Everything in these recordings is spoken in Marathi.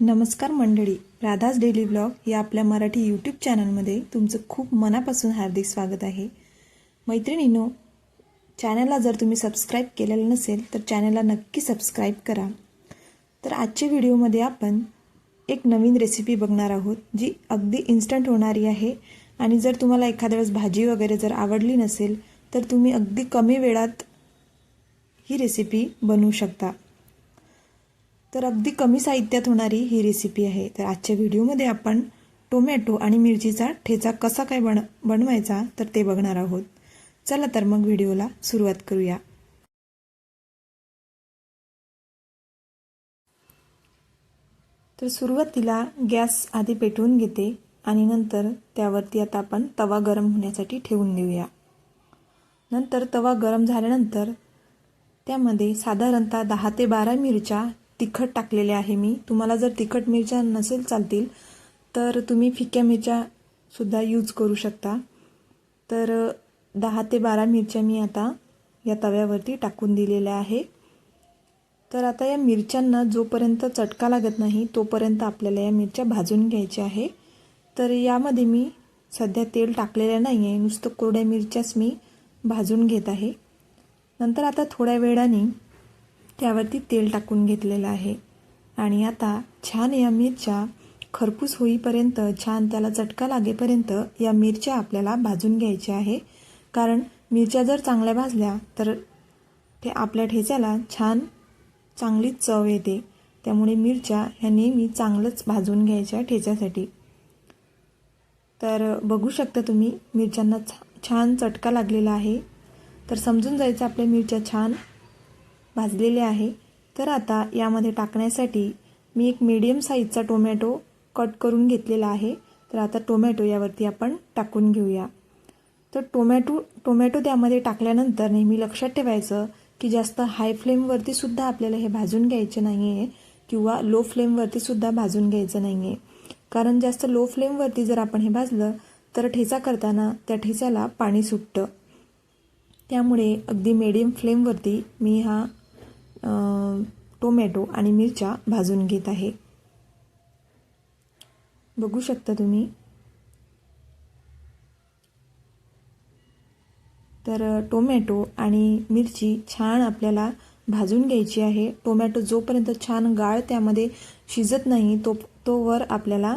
नमस्कार मंडळी राधास डेली ब्लॉग या आपल्या मराठी यूट्यूब चॅनलमध्ये तुमचं खूप मनापासून हार्दिक स्वागत आहे. मैत्रिणीनो चॅनलला जर तुम्ही सबस्क्राईब केलेलं नसेल तर चॅनलला नक्की सबस्क्राईब करा. तर आजच्या व्हिडिओमध्ये आपण एक नवीन रेसिपी बघणार आहोत जी अगदी इन्स्टंट होणारी आहे. आणि जर तुम्हाला एखाद्या वेळेस भाजी वगैरे जर आवडली नसेल तर तुम्ही अगदी कमी वेळात ही रेसिपी बनवू शकता. तर अगदी कमी साहित्यात होणारी ही रेसिपी आहे. तर आजच्या व्हिडिओमध्ये आपण टोमॅटो आणि मिरचीचा ठेचा कसा काय बन बनवायचा तर ते बघणार आहोत. चला तर मग व्हिडिओला सुरुवात करूया. तर सुरुवातीला गॅस आधी पेटवून घेते आणि नंतर त्यावरती आता आपण तवा गरम होण्यासाठी ठेवून देऊया. नंतर तवा गरम झाल्यानंतर त्यामध्ये साधारणतः दहा ते बारा मिरच्या तिखट टाकलेले आहे मी. तुम्हाला जर तिखट मिरच्या नसेल चालतील तर तुम्ही फिक्या मिरच्यासुद्धा यूज करू शकता. तर दहा ते बारा मिरच्या मी आता या तव्यावरती टाकून दिलेल्या आहे. तर आता या मिरच्यांना जोपर्यंत चटका लागत नाही तोपर्यंत आपल्याला या मिरच्या भाजून घ्यायच्या आहे. तर यामध्ये मी सध्या तेल टाकलेलं नाही आहे नुसतं कोरड्या मिरच्याच मी भाजून घेत आहे. नंतर आता थोड्या वेळाने त्यावरती तेल टाकून घेतलेलं आहे. आणि आता छान या मिरच्या खरपूस होईपर्यंत छान त्याला चटका लागेपर्यंत या मिरच्या आपल्याला भाजून घ्यायच्या आहे. कारण मिरच्या जर चांगल्या भाजल्या तर ते आपल्या ठेच्याला छान चांगलीच चव येते. त्यामुळे मिरच्या ह्या नेहमी चांगलंच भाजून घ्यायच्या ठेच्यासाठी. तर बघू शकता तुम्ही मिरच्यांना छान चटका लागलेला आहे. तर समजून जायचं आपल्या मिरच्या छान भाजलेले आहे. तर आता यामध्ये टाकण्यासाठी मी एक मीडियम साईजचा टोमॅटो कट करून घेतलेला आहे. तर आता टोमॅटो यावरती आपण टाकून घेऊया. तर टोमॅटो टोमॅटो त्यामध्ये टाकल्यानंतर नेहमी लक्षात ठेवायचं की जास्त हाय फ्लेमवरती सुद्धा आपल्याला हे भाजून घ्यायचे नाही आहे किंवा लो फ्लेमवरती सुद्धा भाजून घ्यायचं नाही आहे कारण जास्त लो फ्लेमवरती जर आपण हे भाजलं तर ठेचा करताना त्या ठेच्याला पाणी सुटतं. त्यामुळे अगदी मीडियम फ्लेमवरती मी हा टोमॅटो आणि मिरच्या भाजून घेत आहे. बघू शकता तुम्ही. तर टोमॅटो आणि मिरची छान आपल्याला भाजून घ्यायची आहे. टोमॅटो जोपर्यंत छान गाळ त्यामध्ये शिजत नाही तो तोवर आपल्याला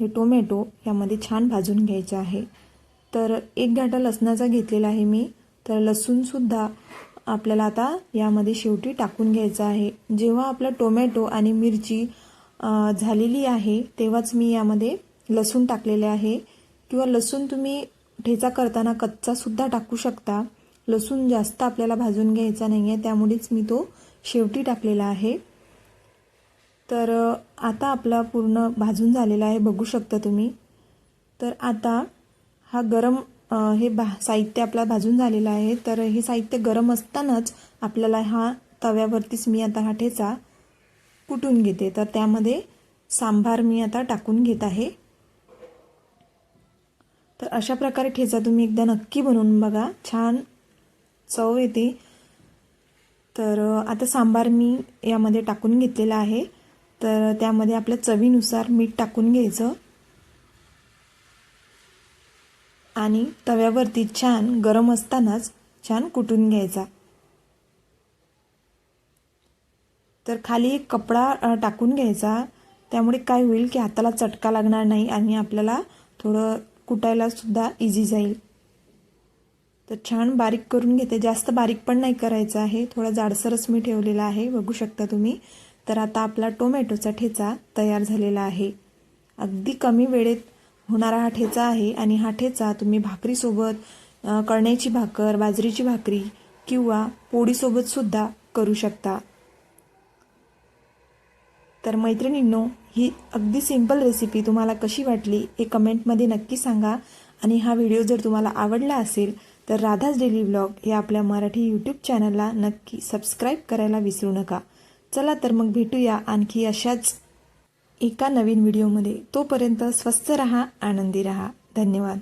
हे टोमॅटो यामध्ये छान भाजून घ्यायचं आहे. तर एक घाटा लसणाचा घेतलेला आहे मी. तर लसूणसुद्धा आपल्याला आता यामध्ये शेवटी टाकून घ्यायचं आहे. जेव्हा आपला टोमॅटो आणि मिरची झालेली आहे तेव्हाच मी यामध्ये लसूण टाकलेले आहे. किंवा लसूण तुम्ही ठेचा करताना कच्चासुद्धा टाकू शकता. लसूण जास्त आपल्याला भाजून घ्यायचा नाही आहे त्यामुळेच मी तो शेवटी टाकलेला आहे. तर आता आपला पूर्ण भाजून झालेला आहे बघू शकता तुम्ही. तर आता हा गरम हे भा साहित्य आपला भाजून झालेलं आहे. तर हे साहित्य गरम असतानाच आपल्याला हा तव्यावरतीच मी आता हा ठेचा कुटून घेते. तर त्यामध्ये सांभार मी आता टाकून घेत आहे. तर अशा प्रकारे ठेचा तुम्ही एकदा नक्की बनवून बघा. छान चव येते. तर आता सांबार मी यामध्ये टाकून घेतलेला आहे. तर त्यामध्ये आपल्या चवीनुसार मीठ टाकून घ्यायचं. आणि तव्यावरती छान गरम असतानाच छान कुटून घ्यायचा. तर खाली एक कपडा टाकून घ्यायचा. त्यामुळे काय होईल की हाताला चटका लागणार नाही आणि आपल्याला थोडं कुटायला सुद्धा इझी जाईल. तर छान बारीक करून घेते. जास्त बारीक पण नाही करायचं आहे. थोडा जाडसरच मी ठेवलेला आहे. बघू शकता तुम्ही. तर आता आपला टोमॅटोचा ठेचा तयार झालेला आहे. अगदी कमी वेळेत होणारा हा ठेचा आहे आणि हा ठेचा तुम्ही भाकरीसोबत कळण्याची भाकर बाजरीची भाकरी किंवा पोळीसोबतसुद्धा करू शकता. तर मैत्रिणींनो ही अगदी सिंपल रेसिपी तुम्हाला कशी वाटली हे कमेंटमध्ये नक्की सांगा आणि हा व्हिडिओ जर तुम्हाला आवडला असेल तर राधाच डेली ब्लॉग या आपल्या मराठी यूट्यूब चॅनलला नक्की सबस्क्राईब करायला विसरू नका. चला तर मग भेटूया आणखी अशाच एका नवीन व्हिडिओमध्ये तोपर्यंत स्वस्थ रहा आनंदी रहा. धन्यवाद.